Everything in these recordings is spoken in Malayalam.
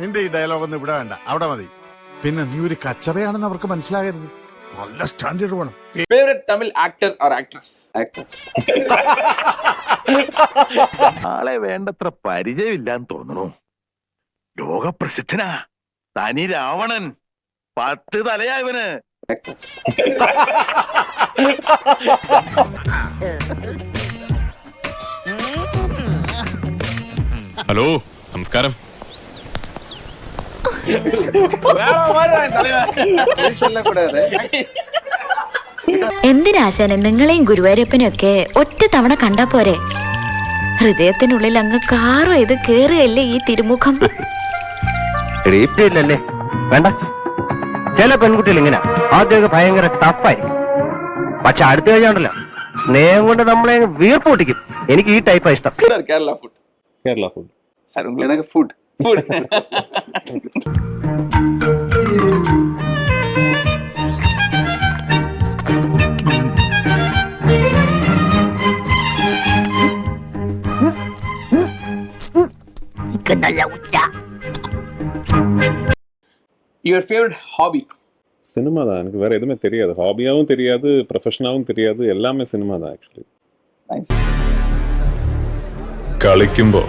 നിന്റെ ഈ ഡയലോഗ് ഒന്നും ഇവിടെ വേണ്ട അവിടെ മതി പിന്നെ നീ ഒരു കച്ചറയാണെന്ന് അവർക്ക് മനസ്സിലാകരുത് നല്ല സ്റ്റാൻഡേർഡ് വേണം favourite Tamil actor or actress ആളെ വേണ്ടത്ര പരിചയമില്ലാന്ന് തോന്നുന്നു ലോകപ്രസിദ്ധനാ തനി രാവണൻ പത്ത് തലയായവന് ഹലോ നമസ്കാരം കൂടാതെ നിങ്ങളെയും ഗുരുവായൂരപ്പനെയൊക്കെ ഒറ്റ തവണ കണ്ടാ പോരെ ഹൃദയത്തിനുള്ളിൽ അങ്ങ് കാറോ ഇത് കേറുകയല്ലേ ഈ തിരുമുഖം വേണ്ട ചില പെൺകുട്ടികൾ ഇങ്ങനെ ആദ്യമൊക്കെ ഭയങ്കര ടഫായിരിക്കും പക്ഷെ അടുത്ത കഴിഞ്ഞാണ്ടല്ലോ സ്നേഹം കൊണ്ട് നമ്മളെ വീർപ്പൊട്ടിക്കും എനിക്ക് ഈ ടൈപ്പാണ് ഇഷ്ടം Kerala food Kerala food food your favourite hobby cinema தான் எனக்கு வேற எதுவுமே தெரியாது ஹாபியாவும் தெரியாது ப்ரொஃபஷனாகவும் தெரியாது எல்லாமே சினிமா தான் ஆக்சுவலி കളിക്കുമ്പോൾ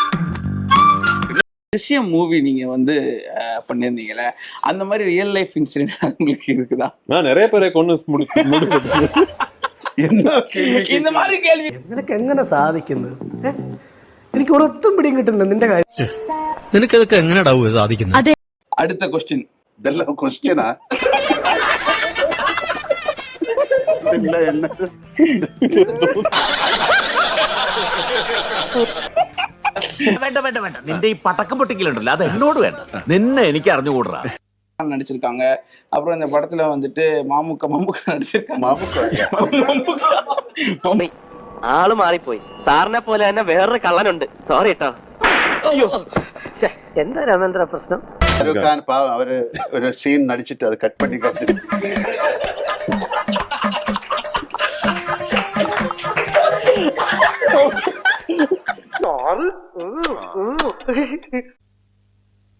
விஷயம் மூவி நீங்க வந்து பண்ணியிருந்தீங்கல்ல அந்த மாதிரி ரியல் லைஃப் இன்சிடென்ட் உங்களுக்கு இருக்குதா நான் நிறைய பேரை கொண்டு இந்த மாதிரி கேள்வி നിനക്ക് എങ്ങനെ സാധിക്കുന്നത് ഏ? എനിക്ക് ഒരൊത്തും പിടിയും കിട്ടുന്നില്ല அடுத்த கொஸ்டின் இதெல்லாம் கொஸ்டினா என்ன വേണ്ട വേണ്ട വേണ്ട നിന്റെ ഈ പടക്കം പൊട്ടിക്കലുണ്ടല്ലോ അത് എന്നോട് വേണ്ട നിന്നെ എനിക്ക് അറിഞ്ഞുകൂടാ நடிச்சிருக்காங்க அப்புறம் இந்த படத்துல வந்துட்டு மாமுக்க മാമുക്ക நடிச்சிருக்காங்க ആള് മാറിപ്പോയി സാറിനെ പോലെ തന്നെ വേറൊരു കള്ളനുണ്ട് സോറി കേട്ടോ അയ്യോ എന്താ രാമേന്ദ്ര പ്രശ്നം ഷാരൂഖ് ഖാൻ അവര് ഒരു സീൻ നടിച്ചിട്ട് അത് കട്ട് പണി